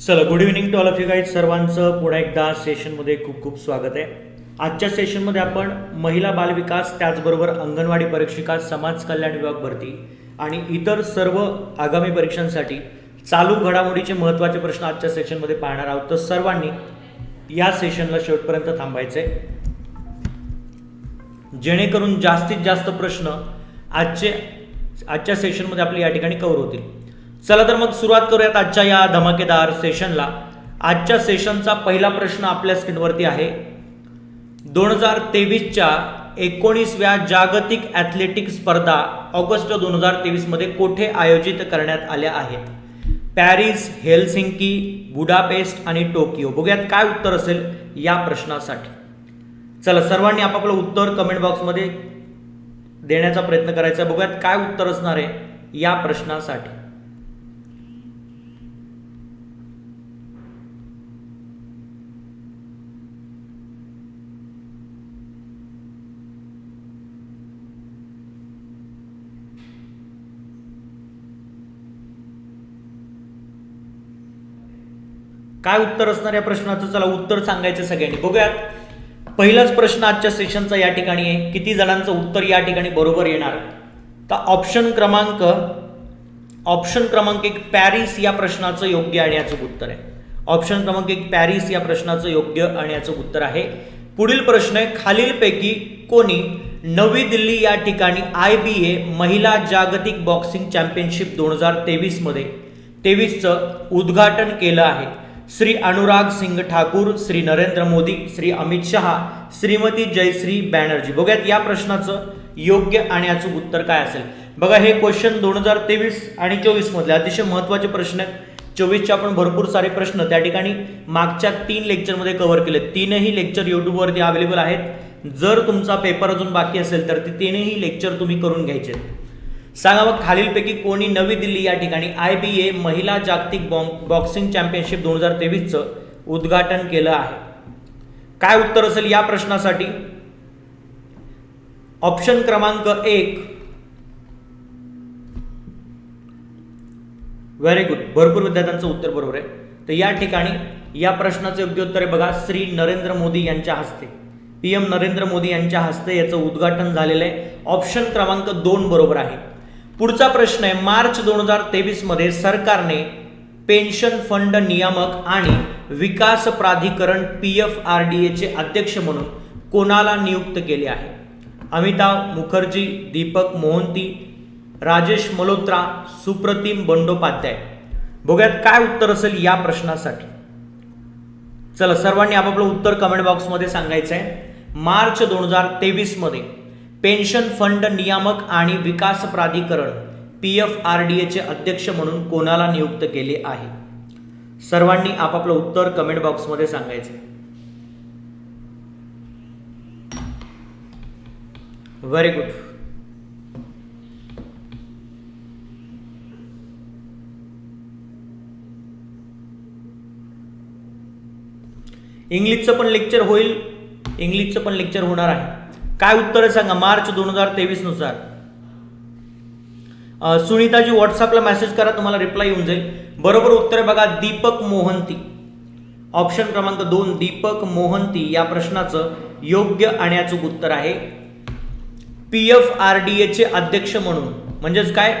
चला good evening to all of you guide सर्वांचं पुन्हा एकदा सेशनमध्ये खूप खूप स्वागत आहे. आजच्या सेशनमध्ये आपण महिला बालविकास त्याचबरोबर अंगणवाडी परीक्षिका समाज कल्याण विभाग भरती आणि इतर सर्व आगामी परीक्षांसाठी चालू घडामोडीचे महत्त्वाचे प्रश्न आजच्या सेशनमध्ये पाहणार आहोत. तर सर्वांनी या सेशनला शेवटपर्यंत थांबायचे जेणेकरून जास्तीत जास्त प्रश्न आजचे आजच्या सेशनमध्ये आपले या ठिकाणी कव्हर होतील. चला तर मग सुरुवात करूयात आजच्या या धमाकेदार सेशनला आजच्या सेशनचा पहिला प्रश्न आपल्या स्क्रीनवरती आहे. दोन हजार तेवीसच्या एकोणीसव्या जागतिक ॲथलेटिक स्पर्धा ऑगस्ट दोन हजार तेवीसमध्ये कोठे आयोजित करण्यात आल्या आहेत? पॅरिस हेलसिंकी बुडापेस्ट आणि टोकियो. बघूयात काय उत्तर असेल या प्रश्नासाठी. चला सर्वांनी आपापलं उत्तर कमेंट बॉक्समध्ये देण्याचा प्रयत्न करायचा आहे. बघूयात काय उत्तर असणार आहे या प्रश्नासाठी. काय उत्तर असणार या प्रश्नाचं? चला उत्तर सांगायचं सगळ्यांनी. बघूयात. पहिलाच प्रश्न आजच्या सेशनचा या ठिकाणी आहे. किती जणांचं उत्तर या ठिकाणी बरोबर येणार? तर ऑप्शन क्रमांक ऑप्शन क्रमांक एक पॅरिस या प्रश्नाचं योग्य आणि याचं उत्तर आहे. ऑप्शन क्रमांक एक पॅरिस या प्रश्नाचं योग्य आणि याचं उत्तर आहे. पुढील प्रश्न आहे खालीलपैकी कोणी नवी दिल्ली या ठिकाणी आय बी ए महिला जागतिक बॉक्सिंग चॅम्पियनशिप दोन हजार तेवीसमध्ये तेवीसचं उद्घाटन केलं आहे. श्री अनुराग सिंग ठाकूर श्री नरेंद्र मोदी श्री अमित शहा श्रीमती जयश्री बॅनर्जी. बघूयात या प्रश्नाचं योग्य आणि याचं उत्तर काय असेल. बघा हे क्वेश्चन दोन हजार तेवीस आणि चोवीसमधले अतिशय महत्त्वाचे प्रश्न आहेत. चोवीसचे आपण भरपूर सारे प्रश्न त्या ठिकाणी मागच्या तीन लेक्चरमध्ये कव्हर केले तीनही लेक्चर यूट्यूबवरती अवेलेबल आहेत. जर तुमचा पेपर अजून बाकी असेल तर ते तीनही लेक्चर तुम्ही करून घ्यायचे. सांगा मग खालीलपैकी कोणी नवी दिल्ली या ठिकाणी आय बी ए महिला जागतिक बॉम्ब बॉक्सिंग चॅम्पियनशिप दोन हजार तेवीसचं उद्घाटन केलं आहे. काय उत्तर असेल या प्रश्नासाठी? ऑप्शन क्रमांक एक. व्हेरी गुड भरपूर विद्यार्थ्यांचं उत्तर बरोबर आहे. तर या ठिकाणी या प्रश्नाचं योग्य उत्तर आहे बघा श्री नरेंद्र मोदी यांच्या हस्ते. पी एम नरेंद्र मोदी यांच्या हस्ते याचं उद्घाटन झालेलं आहे. ऑप्शन क्रमांक दोन बरोबर आहे. पुढचा प्रश्न आहे मार्च दोन हजार तेवीसमध्ये सरकारने पेन्शन फंड नियामक आणि विकास प्राधिकरण पी एफ आर डी एचे अध्यक्ष म्हणून कोणाला नियुक्त केले आहे? अमिताभ मुखर्जी दीपक मोहंती राजेश मल्होत्रा सुप्रतिम बंडोपाध्याय. बघूयात काय उत्तर असेल या प्रश्नासाठी. चला सर्वांनी आपापलं उत्तर कमेंट बॉक्समध्ये सांगायचं आहे मार्च दोन हजार तेवीसमध्ये पेन्शन फंड नियामक आणि विकास प्राधिकरण पी एफ आर डी एचे अध्यक्ष म्हणून कोणाला नियुक्त केले आहे? सर्वांनी आपापलं उत्तर कमेंट बॉक्समध्ये सांगायचं. व्हेरी गुड इंग्लिशचं पण लेक्चर होईल. इंग्लिशचं पण लेक्चर होणार आहे. काय उत्तर आहे सांगा? मार्च दोन हजार तेवीसनुसार. सुनीताजी व्हॉट्सअपला मेसेज करा तुम्हाला रिप्लाय येऊन जाईल. बरोबर उत्तर आहे बघा दीपक मोहंती. ऑप्शन क्रमांक दोन दीपक मोहंती. या प्रश्नाचं योग्य आणि अचूक उत्तर आहे. पी एफ आर डी एचे अध्यक्ष म्हणून. म्हणजेच काय?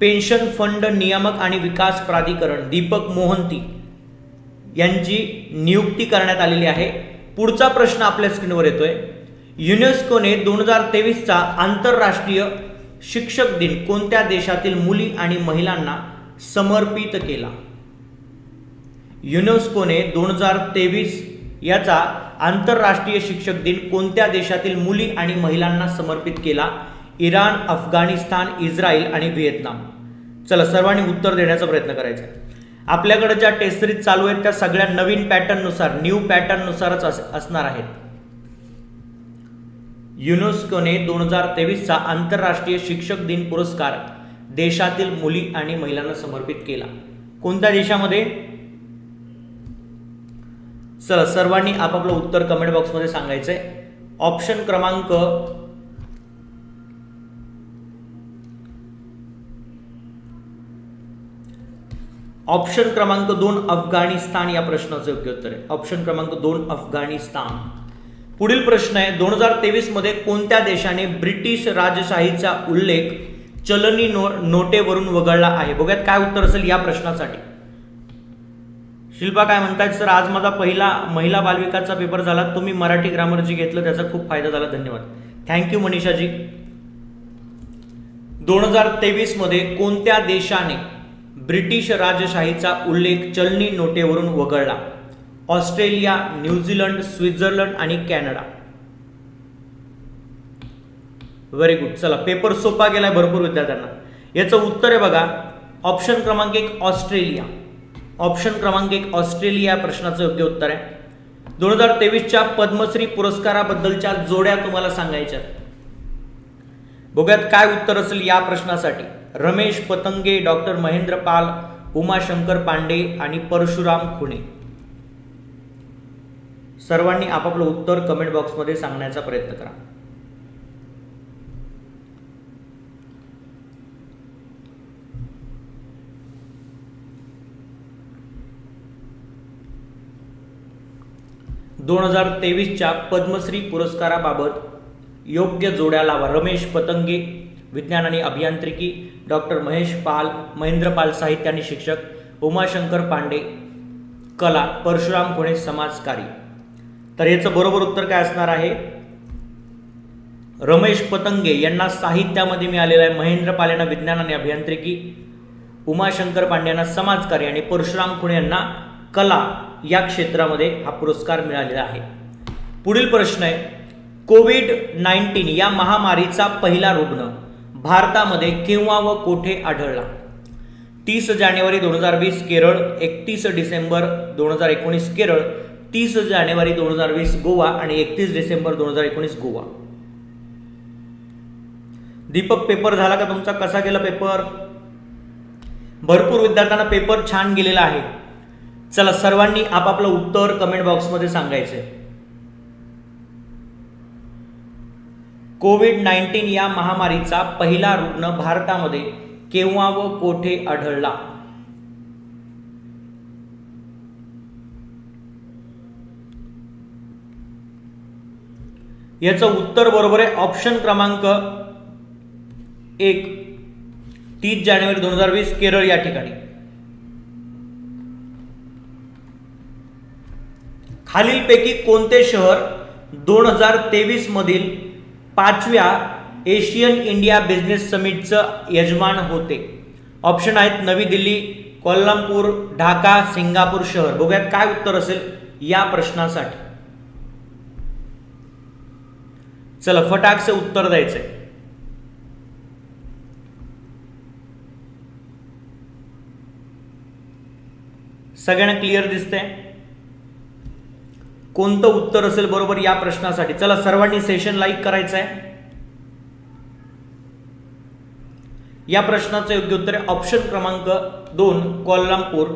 पेन्शन फंड नियामक आणि विकास प्राधिकरण दीपक मोहंती. यांची नियुक्ती करण्यात आलेली आहे. पुढचा प्रश्न आपल्या स्क्रीनवर येतोय. युनेस्कोने दोन हजार तेवीसचा आंतरराष्ट्रीय शिक्षक दिन कोणत्या देशातील मुली आणि महिलांना समर्पित केला? युनेस्कोने दोन हजार तेवीस याचा आंतरराष्ट्रीय शिक्षक दिन कोणत्या देशातील मुली आणि महिलांना समर्पित केला? इराण अफगाणिस्तान इस्रायल आणि व्हिएतनाम. चला सर्वांनी उत्तर देण्याचा प्रयत्न करायचा आपल्याकडे ज्या टेस्ट सिरीज चालू आहेत त्या सगळ्या नवीन पॅटर्ननुसार न्यू पॅटर्ननुसारच अस असणार आहेत. युनेस्कोने दोन हजार तेवीसचा आंतरराष्ट्रीय शिक्षक दिन पुरस्कार देशातील मुली आणि महिलांना समर्पित केला. कोणत्या देशामध्ये? चला सर्वांनी आपापलं उत्तर कमेंट बॉक्समध्ये सांगायचंय. ऑप्शन क्रमांक ऑप्शन क्रमांक दोन अफगाणिस्तान या प्रश्नाचं योग्य उत्तर आहे. ऑप्शन क्रमांक दोन अफगाणिस्तान. पुढील प्रश्न आहे. दोन हजार तेवीसमध्ये कोणत्या देशाने ब्रिटिश राजशाहीचा उल्लेख चलनी नो नोटेवरून वगळला आहे? बघूयात काय उत्तर असेल या प्रश्नासाठी. शिल्पा काय म्हणतात सर आज माझा पहिला महिला बालविकासचा पेपर झाला. तुम्ही मराठी ग्रामर जे घेतलं त्याचा खूप फायदा झाला. धन्यवाद. Thank you Manisha ji. दोन हजार तेवीसमध्ये कोणत्या देशाने ब्रिटिश राजशाहीचा उल्लेख चलनी नोटेवरून वगळला? ऑस्ट्रेलिया न्यूझीलंड स्वित्झर्लंड आणि कॅनडा. व्हेरी गुड चला पेपर सोपा गेलाय भरपूर विद्यार्थ्यांना. याचं उत्तर आहे बघा ऑप्शन क्रमांक एक ऑस्ट्रेलिया. ऑप्शन क्रमांक एक ऑस्ट्रेलिया या प्रश्नाचं योग्य उत्तर आहे. दोन हजार तेवीसच्या पद्मश्री पुरस्काराबद्दलच्या जोड्या तुम्हाला सांगायच्या बघूयात काय उत्तर असेल या प्रश्नासाठी. रमेश पतंगे डॉक्टर महेंद्र पाल उमाशंकर पांडे आणि परशुराम खुणे सर्वांनी आपापलं उत्तर कमेंट बॉक्समध्ये सांगण्याचा प्रयत्न करा. दोन हजार तेवीसच्या पद्मश्री पुरस्काराबाबत योग्य जोड्या लावा रमेश पतंगे विज्ञान आणि अभियांत्रिकी डॉक्टर महेश पाल महेंद्रपाल साहित्य आणि शिक्षक उमाशंकर पांडे कला परशुराम कोणे समाजकारी. तर याचं बरोबर उत्तर काय असणार आहे? रमेश पतंगे यांना साहित्यामध्ये मिळालेलं आहे महेंद्र पाल यांना विज्ञान आणि अभियांत्रिकी उमाशंकर पांडे यांना समाजकार्य आणि परशुराम खुणे यांना कला या क्षेत्रामध्ये हा पुरस्कार मिळालेला आहे. पुढील प्रश्न आहे कोविड नाईन्टीन या महामारीचा पहिला रुग्ण भारतामध्ये केव्हा व कोठे आढळला? तीस जानेवारी दोन हजार वीस केरळ एकतीस डिसेंबर दोन हजार एकोणीस केरळ तीस जानेवारी दोन हजार वीस गोवा आणि एकतीस डिसेंबर दोन हजार एकोणीस गोवा. दीपक पेपर झाला का तुमचा? कसा गेला पेपर? भरपूर विद्यार्थ्यांना पेपर छान गेलेला आहे. चला सर्वांनी आपापलं उत्तर कमेंट बॉक्समध्ये सांगायचंय. कोविड नाईन्टीन या महामारीचा पहिला रुग्ण भारतामध्ये केव्हा व कोठे आढळला? याचं उत्तर बरोबर आहे ऑप्शन क्रमांक एक. तीस जानेवारी दोन हजार वीस केरळ या ठिकाणी. खालीलपैकी कोणते शहर दोन हजार तेवीस मधील पाचव्या एशियन इंडिया बिझनेस समिटचं यजमान होते? ऑप्शन आहेत नवी दिल्ली कोल्हापूर ढाका सिंगापूर शहर. बघूयात काय उत्तर असेल या प्रश्नासाठी. चला फटाकसे उत्तर द्यायचंय. सगळ्यांना क्लिअर दिसतंय? कोणतं उत्तर असेल बरोबर या प्रश्नासाठी? चला सर्वांनी सेशन लाईक करायचं आहे या प्रश्नाचं योग्य उत्तर आहे. ऑप्शन क्रमांक दोन कोल्हापूर.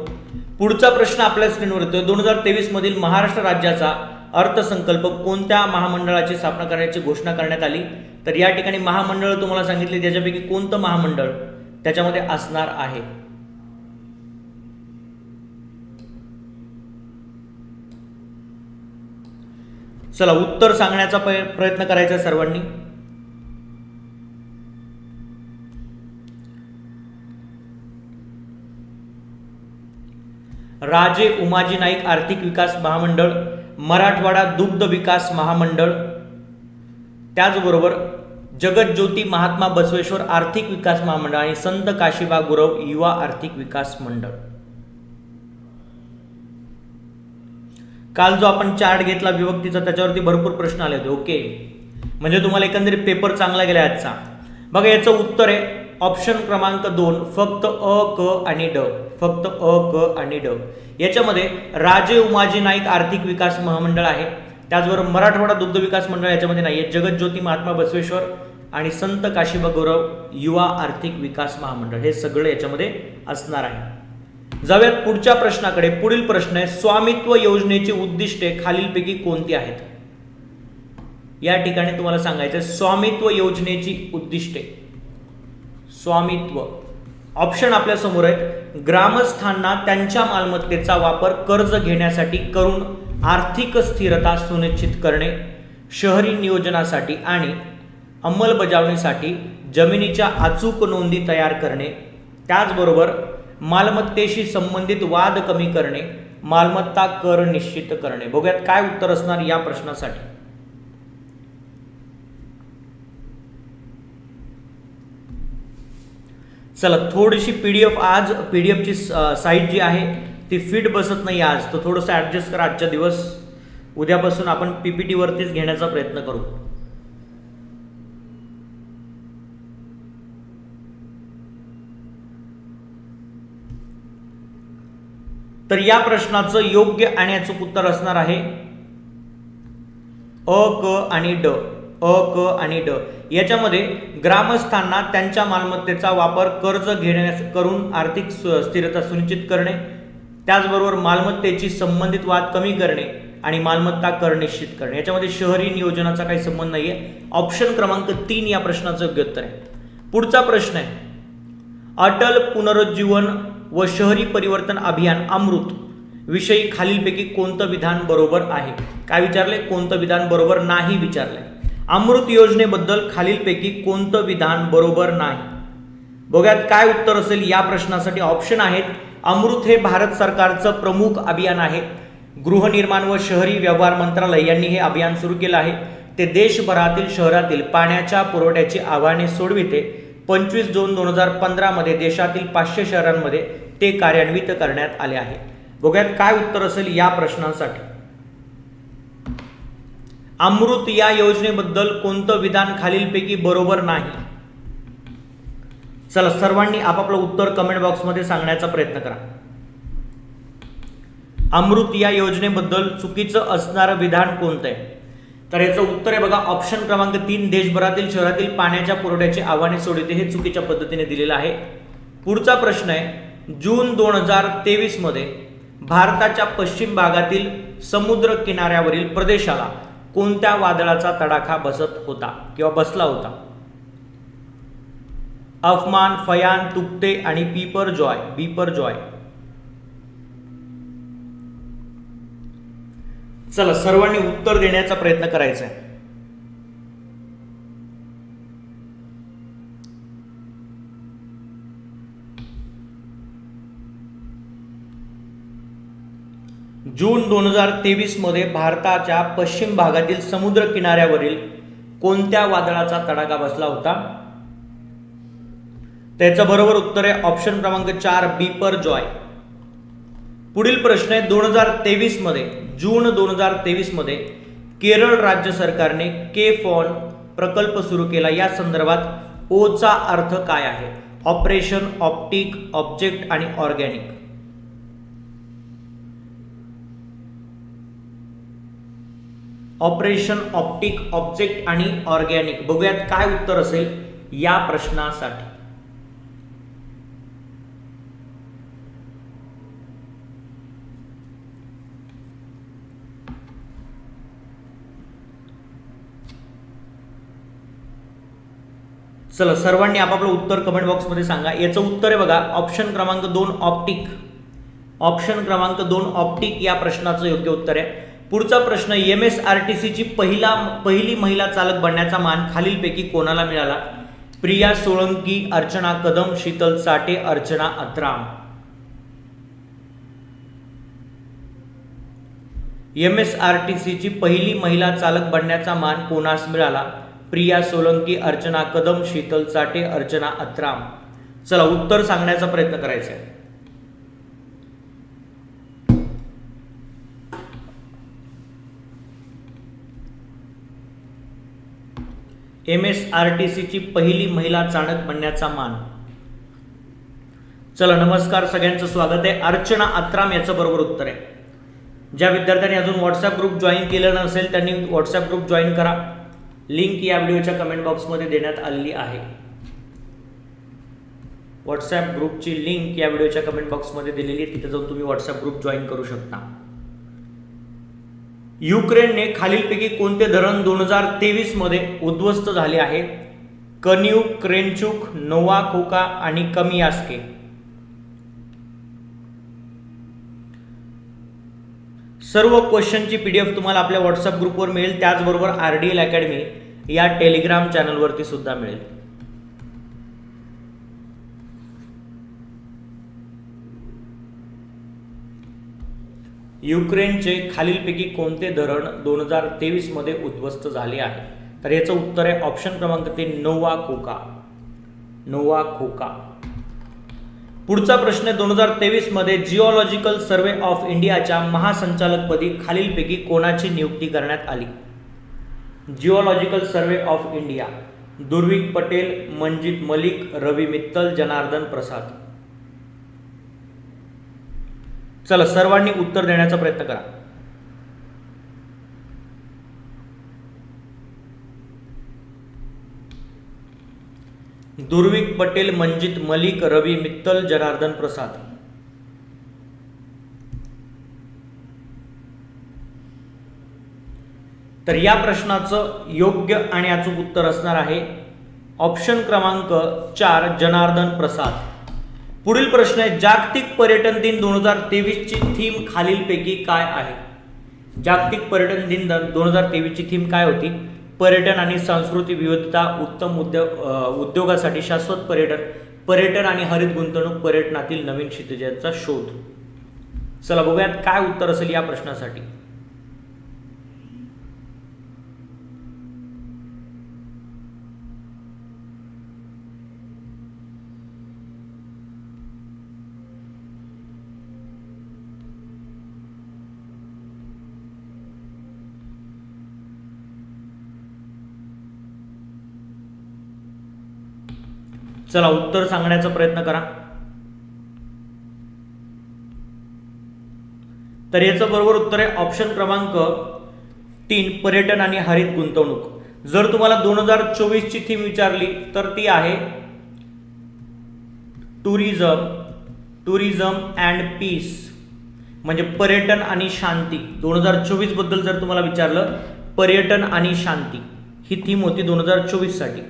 पुढचा प्रश्न आपल्या स्क्रीनवर येतोय. दोन हजार तेवीस मधील महाराष्ट्र राज्याचा अर्थसंकल्प कोणत्या महामंडळाची स्थापना करण्याची घोषणा करण्यात आली? तर या ठिकाणी महामंडळ तुम्हाला सांगितले त्याच्यापैकी कोणतं महामंडळ त्याच्यामध्ये असणार आहे? चला उत्तर सांगण्याचा प्रयत्न करायचा सर्वांनी. राजे उमाजी नाईक आर्थिक विकास महामंडळ मराठवाडा दुग्ध विकास महामंडळ. त्याचबरोबर जगज्योती महात्मा बसवेश्वर आर्थिक विकास महामंडळ आणि संत काशीबा गुरव युवा आर्थिक विकास मंडळ. काल जो आपण चार्ट घेतला विभक्तीचा त्याच्यावरती भरपूर प्रश्न आले होते. ओके. म्हणजे तुम्हाला एकंदरीत पेपर चांगला गेला आजचा. बघा याचं उत्तर आहे. ऑप्शन क्रमांक दोन फक्त अ क आणि ड. फक्त अ क आणि ड. याच्यामध्ये राजे उमाजी नाईक आर्थिक विकास महामंडळ आहे. त्याचबरोबर मराठवाडा दुग्ध विकास मंडळ याच्यामध्ये नाही आहे जगज्योती महात्मा बसवेश्वर आणि संत काशीबा गौरव युवा आर्थिक विकास महामंडळ हे सगळं याच्यामध्ये असणार आहे. जाऊयात पुढच्या प्रश्नाकडे. पुढील प्रश्न आहे स्वामित्व योजनेची उद्दिष्टे खालीलपैकी कोणती आहेत? या ठिकाणी तुम्हाला सांगायचं आहे, स्वामित्व योजनेची उद्दिष्टे. स्वामित्व. ऑप्शन आपल्यासमोर आहेत. ग्रामस्थांना त्यांच्या मालमत्तेचा वापर कर्ज घेण्यासाठी करून आर्थिक स्थिरता सुनिश्चित करणे शहरी नियोजनासाठी आणि अंमलबजावणीसाठी जमिनीच्या अचूक नोंदी तयार करणे त्याचबरोबर मालमत्तेशी संबंधित वाद कमी करणे मालमत्ता कर निश्चित करणे. बघूयात काय उत्तर असणार या प्रश्नासाठी. चला थोडीशी पी डी एफ आज पी डी एफची साईट जी आहे ती फिट बसत नाही आज. तर थोडंसं ॲडजस्ट करा आजच्या दिवस. उद्यापासून आपण पी पी टीवरतीच घेण्याचा प्रयत्न करू. तर या प्रश्नाचं योग्य आणि अचूक उत्तर असणार आहे. अ क आणि ड. अ क आणि ड याच्यामध्ये ग्रामस्थांना त्यांच्या मालमत्तेचा वापर कर्ज घेण्यास करून आर्थिक सु- स्थिरता सुनिश्चित करणे त्याचबरोबर मालमत्तेची संबंधित वाद कमी करणे आणि मालमत्ता कर निश्चित करणे. याच्यामध्ये शहरी नियोजनाचा काही संबंध नाही आहे ऑप्शन क्रमांक तीन या प्रश्नाचं योग्य उत्तर आहे. पुढचा प्रश्न आहे. अटल पुनरुज्जीवन व शहरी परिवर्तन अभियान अमृत विषयी खालीलपैकी कोणतं विधान बरोबर आहे? काय विचारले? कोणतं विधान बरोबर नाही विचारलंय अमृत योजनेबद्दल खालीलपैकी कोणतं विधान बरोबर नाही? बघ्यात काय उत्तर असेल या प्रश्नासाठी. ऑप्शन आहेत अमृत हे भारत सरकारचं प्रमुख अभियान आहे. गृहनिर्माण व शहरी व्यवहार मंत्रालय यांनी हे अभियान सुरू केलं आहे. ते देशभरातील शहरातील पाण्याच्या पुरवठ्याची आव्हाने सोडविते. पंचवीस जून दोन हजार पंधरामध्ये देशातील पाचशे शहरांमध्ये ते कार्यान्वित करण्यात आले आहे. बघ्यात काय उत्तर असेल या प्रश्नांसाठी. अमृत या योजनेबद्दल कोणतं विधान खालीलपैकी बरोबर नाही? चला सर्वांनी आपापलं उत्तर कमेंट बॉक्समध्ये सांगण्याचा प्रयत्न करा. अमृत या योजनेबद्दल चुकीचं असणारं विधान कोणतं आहे? तर याचं उत्तर आहे बघा ऑप्शन क्रमांक तीन देशभरातील शहरातील पाण्याच्या पुरवठ्याची आव्हाने सोडविते हे चुकीच्या पद्धतीने दिलेलं आहे. पुढचा प्रश्न आहे जून दोन हजार तेवीसमध्ये भारताच्या पश्चिम भागातील समुद्र किनाऱ्यावरील प्रदेशाला कोणत्या वादळाचा तडाखा बसत होता किंवा बसला होता? अफमान फयान तुकते आणि पीपर जॉय बीपर जॉय. चला सर्वांनी उत्तर देण्याचा प्रयत्न करायचा आहे. जून दोन हजार तेवीसमध्ये भारताच्या पश्चिम भागातील समुद्र किनाऱ्यावरील कोणत्या वादळाचा तडाखा बसला होता? त्याचं बरोबर उत्तर आहे ऑप्शन क्रमांक चार बीपर जॉय. पुढील प्रश्न आहे दोन हजार तेवीसमध्ये जून दोन हजार तेवीसमध्ये केरळ राज्य सरकारने के फॉन प्रकल्प सुरू केला. या संदर्भात ओचा अर्थ काय आहे? ऑपरेशन ऑप्टिक ऑब्जेक्ट आणि ऑर्गॅनिक. ऑपरेशन ऑप्टिक ऑब्जेक्ट आणि ऑर्गॅनिक. बघूयात काय उत्तर असेल या प्रश्नासाठी. चला सर्वांनी आपापलं उत्तर कमेंट बॉक्समध्ये सांगा. याचं उत्तर आहे बघा ऑप्शन क्रमांक दोन ऑप्टिक ऑप्शन क्रमांक दोन ऑप्टिक या प्रश्नाचं योग्य उत्तर आहे. पुढचा प्रश्न एम एस आर टी सीची पहिला पहिली महिला चालक बनण्याचा मान खालीलपैकी कोणाला मिळाला? Priya Solanki Archana Kadam Sheetal Chate Archana Atram. M S R T सीची पहिली महिला चालक बनण्याचा मान कोणास मिळाला? प्रिया सोलंकी अर्चना कदम शीतल चाटे अर्चना अत्राम. चला उत्तर सांगण्याचा प्रयत्न करायचा आहे. एम एस आर टी सीची पहिली महिला चाणक बनण्याचा मान. चला नमस्कार सगळ्यांचं स्वागत आहे. अर्चना अत्राम याचं बरोबर उत्तर आहे. ज्या विद्यार्थ्यांनी अजून व्हॉट्सअप ग्रुप जॉईन केलं नसेल त्यांनी व्हॉट्सअप ग्रुप जॉईन करा. लिंक या व्हिडिओच्या कमेंट बॉक्समध्ये देण्यात आलेली आहे. व्हॉट्सॲप ग्रुपची लिंक या व्हिडिओच्या कमेंट बॉक्समध्ये दिलेली आहे. तिथे जाऊन तुम्ही व्हॉट्सअप ग्रुप जॉईन करू शकता. युक्रेनने खालीलपैकी कोणते धरण दोन हजार तेवीसमध्ये उद्ध्वस्त झाले आहे? कन्यू क्रेनचुक नोवा खोका आणि कमियास्के. सर्व क्वेश्चनची पी डी एफ तुम्हाला आपल्या व्हॉट्सअप ग्रुपवर मिळेल त्याचबरोबर आर डी एल अकॅडमी या टेलिग्राम चॅनलवरती सुद्धा मिळेल. युक्रेनचे खालीलपैकी कोणते धरण दोन हजार तेवीसमध्ये उद्ध्वस्त झाले आहे? तर याचं उत्तर आहे ऑप्शन क्रमांक तीन नोवा कोका नोवा खोका पुढचा प्रश्न दोन हजार तेवीसमध्ये जिओलॉजिकल सर्वे ऑफ इंडियाच्या महासंचालकपदी खालीलपैकी कोणाची नियुक्ती करण्यात आली? Geological survey of India Durvik Patel Manjit Malik Ravi Mittal Janardan Prasad. चला सर्वांनी उत्तर देण्याचा प्रयत्न करा. दुर्विक पटेल मंजित मलिक रवी मित्तल जनार्दन प्रसाद. तर या प्रश्नाचं योग्य आणि अचूक उत्तर असणार आहे. ऑप्शन क्रमांक चार जनार्दन प्रसाद. पुढील प्रश्न आहे जागतिक पर्यटन दिन दोन हजार तेवीसची थीम खालीलपैकी काय आहे? जागतिक पर्यटन दिन दोन हजार तेवीसची थीम काय होती? पर्यटन आणि सांस्कृतिक विविधता उत्तम उद्योग उद्योगासाठी शाश्वत पर्यटन पर्यटन आणि हरित गुंतवणूक पर्यटनातील नवीन क्षितिजांचा शोध. चला बघूयात काय उत्तर असेल या प्रश्नासाठी. चला उत्तर सांगण्याचा प्रयत्न करा. तर याचं बरोबर उत्तर आहे ऑप्शन क्रमांक तीन पर्यटन आणि हरित गुंतवणूक. जर तुम्हाला दोन हजार चोवीसची थीम विचारली तर ती आहे टुरिझम टुरिझम अँड पीस म्हणजे पर्यटन आणि शांती. दोन हजार चोवीसबद्दल जर तुम्हाला विचारलं पर्यटन आणि शांती. ही थीम होती दोन हजार चोवीससाठी.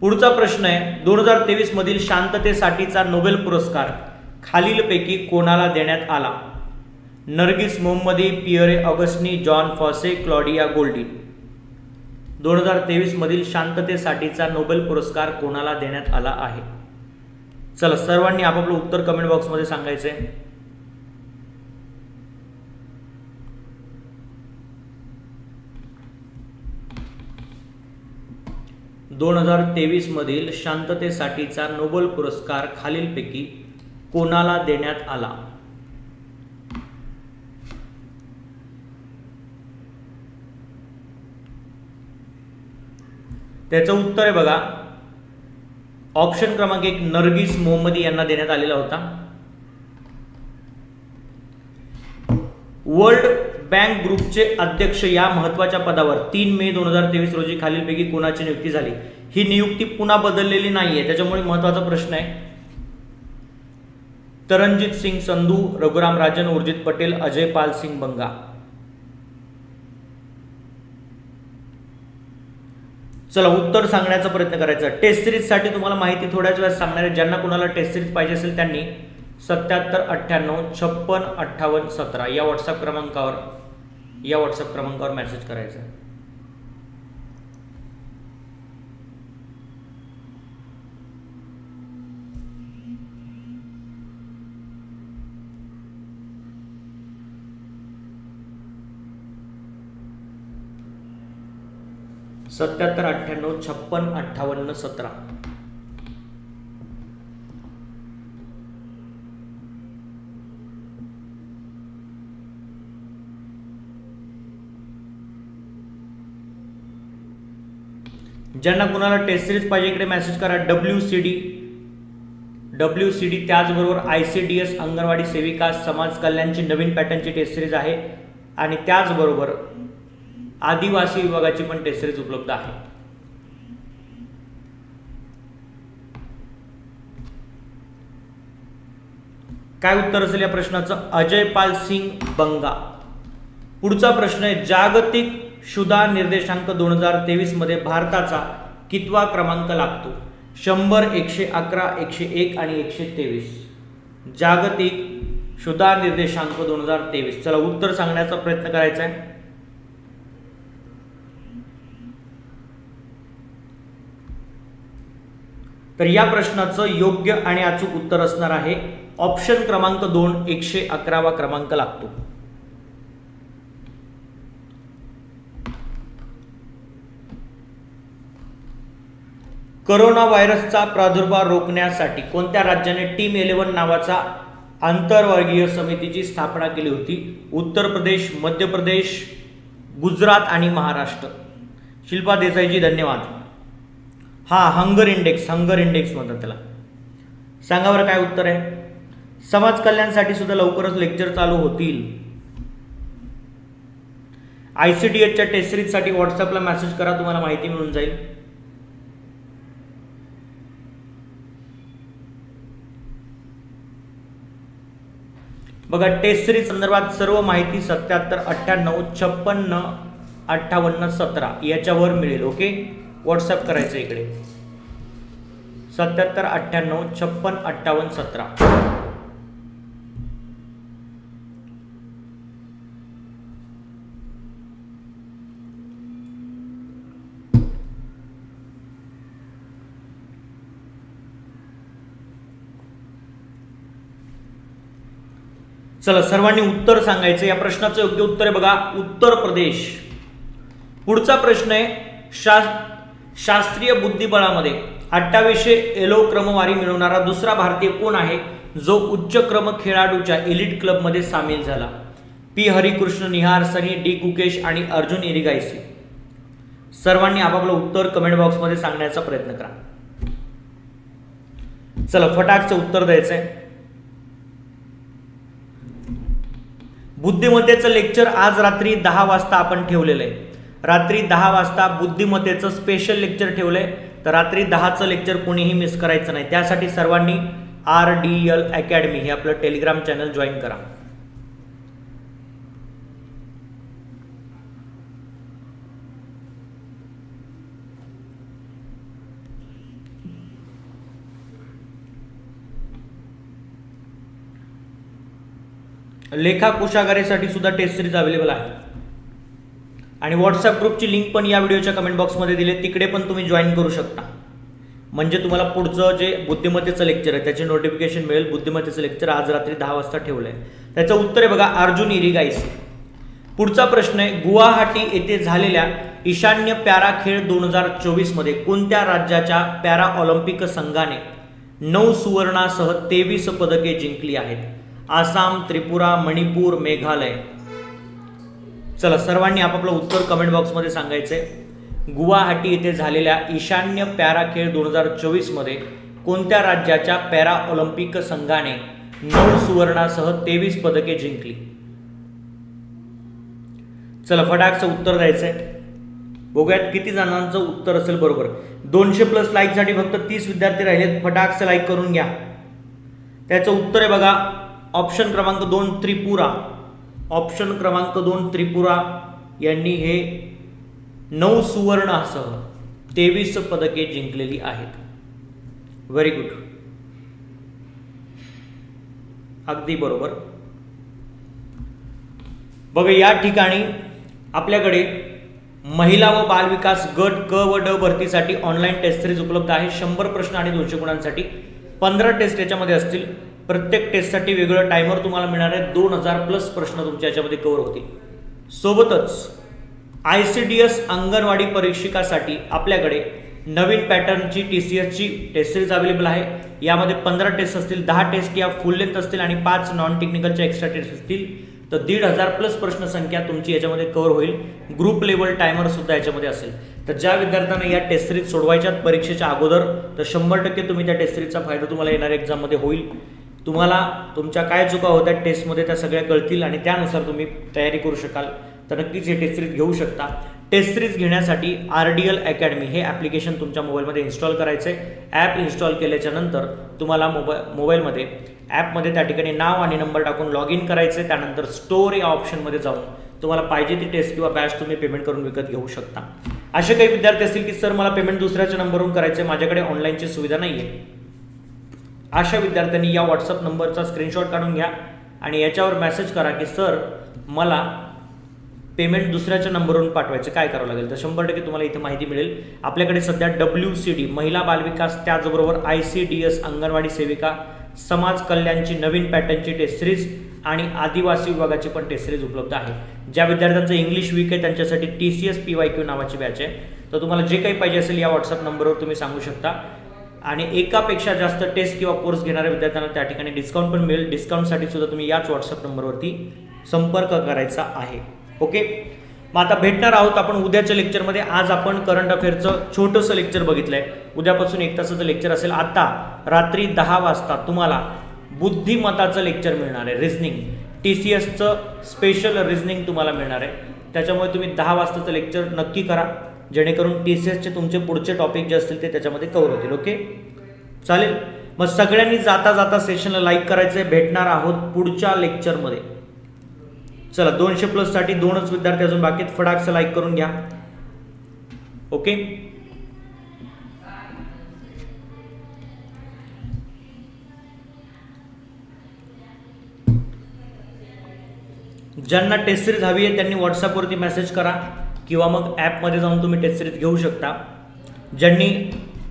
पुढचा प्रश्न आहे दोन हजार तेवीस मधील शांततेसाठीचा नोबेल पुरस्कार खालीलपैकी कोणाला देण्यात आला? Narges Mohammadi Pierre Agostini Jon Fosse Claudia Goldin. दोन हजार तेवीस मधील शांततेसाठीचा नोबेल पुरस्कार कोणाला देण्यात आला आहे? चला सर्वांनी आपापलं उत्तर कमेंट बॉक्समध्ये सांगायचं आहे दोन हजार तेवीस मधील शांततेसाठीचा नोबेल पुरस्कार खालीलपैकी कोणाला देण्यात आला? त्याचं उत्तर आहे बघा. ऑप्शन क्रमांक एक नर्गिस मोहम्मदी यांना देण्यात आलेला होता. वर्ल्ड बँक ग्रुपचे अध्यक्ष या महत्त्वाच्या पदावर तीन मे दोन हजार तेवीस रोजी खालीलपैकी कोणाची नियुक्ती झाली? ही नियुक्ती पुन्हा बदललेली नाहीये त्याच्यामुळे महत्त्वाचा प्रश्न आहे. तरणजित सिंग संधू रघुराम राजन उर्जित पटेल अजय पाल सिंग बंगा. चला उत्तर सांगण्याचा प्रयत्न करायचा. टेस्ट सिरीजसाठी तुम्हाला माहिती थोड्याच वेळात सांगणार आहे. ज्यांना कुणाला टेस्ट सिरीज पाहिजे असेल त्यांनी सत्याहत्तर अठ्ठ्याण्णव छप्पन अठ्ठावन्न सतरा या व्हॉट्सअप क्रमांकावर या व्हॉट्सअप क्रमांकावर मेसेज करायचा आहे. सत्याहत्तर अठ्ठ्याण्णव छप्पन अठ्ठावन्न सतरा ज्यांना कुणाला टेस्ट सिरीज पाहिजे इकडे मेसेज करा. W C D W C D त्याचबरोबर I C D S anganwadi सेविका समाज कल्याणची नवीन पॅटर्नची टेस्ट सिरीज आहे. आणि त्याचबरोबर आदिवासी विभागाची पण टेस्ट सिरीज उपलब्ध आहे. काय उत्तर असेल या प्रश्नाचं? अजय पाल सिंग बंगा. पुढचा प्रश्न आहे जागतिक शुदा निर्देशांक दोन हजार तेवीसमध्ये भारताचा कितवा क्रमांक लागतो? शंभर एकशे अकरा एकशे एक आणि एकशे तेवीस. जागतिक शुदा निर्देशांक दोन हजार तेवीस. चला उत्तर सांगण्याचा प्रयत्न करायचा आहे. तर या प्रश्नाचं योग्य आणि अचूक उत्तर असणार आहे. ऑप्शन क्रमांक दोन एकशे अकरावा क्रमांक लागतो. करोना व्हायरसचा प्रादुर्भाव रोखण्यासाठी कोणत्या राज्याने टीम इलेव्हन नावाचा आंतरवर्गीय समितीची स्थापना केली होती? उत्तर प्रदेश मध्य प्रदेश गुजरात आणि महाराष्ट्र. शिल्पा देसाईजी धन्यवाद. हा हंगर इंडेक्स हंगर इंडेक्स म्हणतात त्याला. सांगा बरं काय उत्तर आहे? समाज कल्याणसाठी सुद्धा लवकरच लेक्चर चालू होतील. आय सी टी एचच्या टेस्ट सिरीजसाठी व्हॉट्सअपला मेसेज करा तुम्हाला माहिती मिळून जाईल. बघा टेस्ट सिरीज संदर्भात सर्व माहिती सत्याहत्तर अठ्ठ्याण्णव छप्पन्न अठ्ठावन्न सतरा याच्यावर मिळेल ओके व्हॉट्सअप करायचं इकडे. सत्याहत्तर अठ्ठ्याण्णव छप्पन अठ्ठावन्न सतरा. चला सर्वांनी उत्तर सांगायचं. या प्रश्नाचं योग्य उत्तर आहे बघा. उत्तर प्रदेश. पुढचा प्रश्न आहे शा शास्त्रीय बुद्धिबळामध्ये अठ्ठावीसशे एलो क्रमवारी मिळवणारा दुसरा भारतीय कोण आहे? जो उच्च क्रम खेळाडूच्या एलिट क्लबमध्ये सामील झाला. पी. हरिकृष्ण निहार सनी डी. कुकेश आणि अर्जुन इरिगायसी सर्वांनी आपापलं उत्तर कमेंट बॉक्समध्ये सांगण्याचा प्रयत्न करा. चला फटाकचं उत्तर द्यायचं आहे बुद्धिमत्तेचं लेक्चर आज रात्री दहा वाजता आपण ठेवलेलं आहे. रात्री दहा वाजता बुद्धिमत्तेचं स्पेशल लेक्चर ठेवलं आहे तर रात्री दहाचं लेक्चर कोणीही मिस करायचं नाही. त्यासाठी सर्वांनी आर डी एल अकॅडमी हे आपलं टेलिग्राम चॅनल जॉईन करा. लेखा कोशागारेसाठी सुद्धा टेस्ट सिरीज अवेलेबल आहे आणि व्हॉट्सअप ग्रुपची लिंक पण या व्हिडिओच्या कमेंट बॉक्समध्ये दिली तिकडे पण तुम्ही जॉईन करू शकता. म्हणजे तुम्हाला पुढचं जे बुद्धिमत्तेचं लेक्चर आहे त्याचे नोटिफिकेशन मिळेल. बुद्धिमत्तेचं लेक्चर आज रात्री दहा वाजता ठेवलं आहे त्याचं उत्तर आहे बघा अर्जुन इरिगाईस पुढचा प्रश्न आहे गुवाहाटी येथे झालेल्या ईशान्य पॅरा खेळ दोन हजार चोवीसमध्ये कोणत्या राज्याच्या पॅरा ऑलिम्पिक संघाने नऊ सुवर्णासह तेवीस पदके जिंकली आहेत? आसाम त्रिपुरा मणिपूर मेघालय. चला सर्वांनी आपापलं उत्तर कमेंट बॉक्समध्ये सांगायचंय. गुवाहाटी येथे झालेल्या ईशान्य पॅरा खेळ दोन हजार चोवीसमध्ये कोणत्या राज्याच्या पॅरा ऑलिम्पिक संघाने नऊ सुवर्णासह तेवीस पदके जिंकली? चला फटाकचं उत्तर द्यायचंय. बघूयात किती जणांचं उत्तर असेल बरोबर. दोनशे प्लस लाईकसाठी फक्त तीस विद्यार्थी राहिलेत. फटाकचं लाईक करून घ्या. त्याचं उत्तर आहे बघा ऑप्शन क्रमांक दोन त्रिपुरा. ऑप्शन क्रमांक दोन त्रिपुरा यांनी हे नऊ सुवर्णासह तेवीस पदके जिंकलेली आहेत. व्हेरी गुड अगदी बरोबर. बघा या ठिकाणी आपल्याकडे महिला व बालविकास गट क व ड भरतीसाठी ऑनलाईन टेस्ट सिरीज उपलब्ध आहे. शंभर प्रश्न आणि दोनशे गुणांसाठी पंधरा टेस्ट याच्यामध्ये असतील. प्रत्येक टेस्टसाठी वेगळं टायमर तुम्हाला मिळणार आहे. दोन हजार प्लस प्रश्न तुमच्या याच्यामध्ये कव्हर होतील. सोबतच I C D S anganwadi परीक्षिकासाठी आपल्याकडे नवीन पॅटर्नची टी सी एसची टेस्ट सिरीज अवेलेबल आहे. यामध्ये पंधरा टेस्ट असतील दहा टेस्ट या फुल लेंथ असतील आणि पाच नॉन टेक्निकलच्या एक्स्ट्रा टेस्ट असतील. तर दीड हजार प्लस प्रश्नसंख्या तुमची याच्यामध्ये कव्हर होईल. ग्रुप लेवल टायमर सुद्धा याच्यामध्ये असेल. तर ज्या विद्यार्थ्यांना या टेस्ट सिरीज सोडवायच्यात परीक्षेच्या अगोदर तर शंभर टक्के तुम्ही त्या टेस्ट सिरीजचा फायदा तुम्हाला येणाऱ्या एक्झाममध्ये होईल. तुम्हाला तुमच्या काय चुका होत्या टेस्टमध्ये त्या सगळ्या कळतील आणि त्यानुसार तुम्ही तयारी करू शकाल. तर नक्कीच हे टेस्ट सिरीज घेऊ शकता. टेस्ट सिरीज घेण्यासाठी आर डी एल अकॅडमी हे ॲप्लिकेशन तुमच्या मोबाईलमध्ये इन्स्टॉल करायचं आहे ॲप इन्स्टॉल केल्याच्यानंतर तुम्हाला मोबाईल मोबाईलमध्ये ॲपमध्ये त्या ठिकाणी नाव आणि नंबर टाकून लॉग इन करायचं त्यानंतर स्टोर या ऑप्शनमध्ये जाऊन तुम्हाला पाहिजे ती टेस्ट किंवा बॅच तुम्ही पेमेंट करून विकत घेऊ शकता. असे काही विद्यार्थी असतील की सर मला पेमेंट दुसऱ्याच्या नंबरवरून करायचं आहे माझ्याकडे ऑनलाईनची सुविधा नाही आहे अशा विद्यार्थ्यांनी या व्हॉट्सअप नंबरचा स्क्रीनशॉट काढून घ्या आणि याच्यावर मेसेज करा की सर मला पेमेंट दुसऱ्याच्या नंबरवरून पाठवायचं. काय करावं लागेल? तर शंभर टक्के तुम्हाला इथे माहिती मिळेल. आपल्याकडे सध्या डब्ल्यू सी डी महिला बालविकास त्याचबरोबर I C D S anganwadi सेविका समाज कल्याणची नवीन पॅटर्नची टेस्ट सिरीज आणि आदिवासी विभागाची पण टेस्ट सिरीज उपलब्ध आहे. ज्या विद्यार्थ्यांचं इंग्लिश वीक आहे त्यांच्यासाठी T C S P Y Q नावाची बॅच आहे. तर तुम्हाला जे काही पाहिजे असेल या व्हॉट्सअप नंबरवर तुम्ही सांगू शकता. आणि एकापेक्षा जास्त टेस्ट किंवा कोर्स घेणाऱ्या विद्यार्थ्यांना त्या ठिकाणी डिस्काउंट पण मिळेल. डिस्काउंटसाठी सुद्धा तुम्ही याच व्हॉट्सअप नंबरवरती संपर्क करायचा आहे. ओके मग आता भेटणार आहोत आपण उद्याच्या लेक्चरमध्ये आज आपण करंट अफेअरचं छोटंसं लेक्चर बघितलं आहे उद्यापासून एक तासाचं लेक्चर असेल. आता रात्री दहा वाजता तुम्हाला बुद्धिमत्ताचं लेक्चर मिळणार आहे. रिझनिंग टी सी एसचं स्पेशल रिझनिंग तुम्हाला मिळणार आहे. त्याच्यामुळे तुम्ही दहा वाजताचं लेक्चर नक्की करा. जेणेकरून टी सी एसचे तुमचे पुढचे टॉपिक जे असतील ते त्याच्यामध्ये कव्हर होतील ओके चालेल. मग सगळ्यांनी जाता जाता सेशनला लाईक करायचं भेटणार आहोत पुढच्या लेक्चरमध्ये चला दोनशे प्लससाठी दोनच विद्यार्थी अजून बाकी आहेत. फटाकचं लाईक करून घ्या. ओके ज्यांना टेस्ट सिरीज हवी आहे त्यांनी व्हॉट्सअपवरती मेसेज करा. किंवा मग ॲपमध्ये जाऊन तुम्ही टेस्ट सिरीज घेऊ शकता. ज्यांनी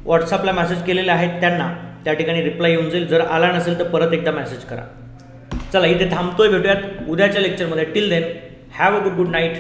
व्हॉट्सअपला मेसेज केलेले आहेत त्यांना त्या ठिकाणी रिप्लाय येऊन जाईल. जर आला नसेल तर परत एकदा मेसेज करा. चला इथे थांबतोय भेटूयात उद्याच्या लेक्चरमध्ये till then have a good good night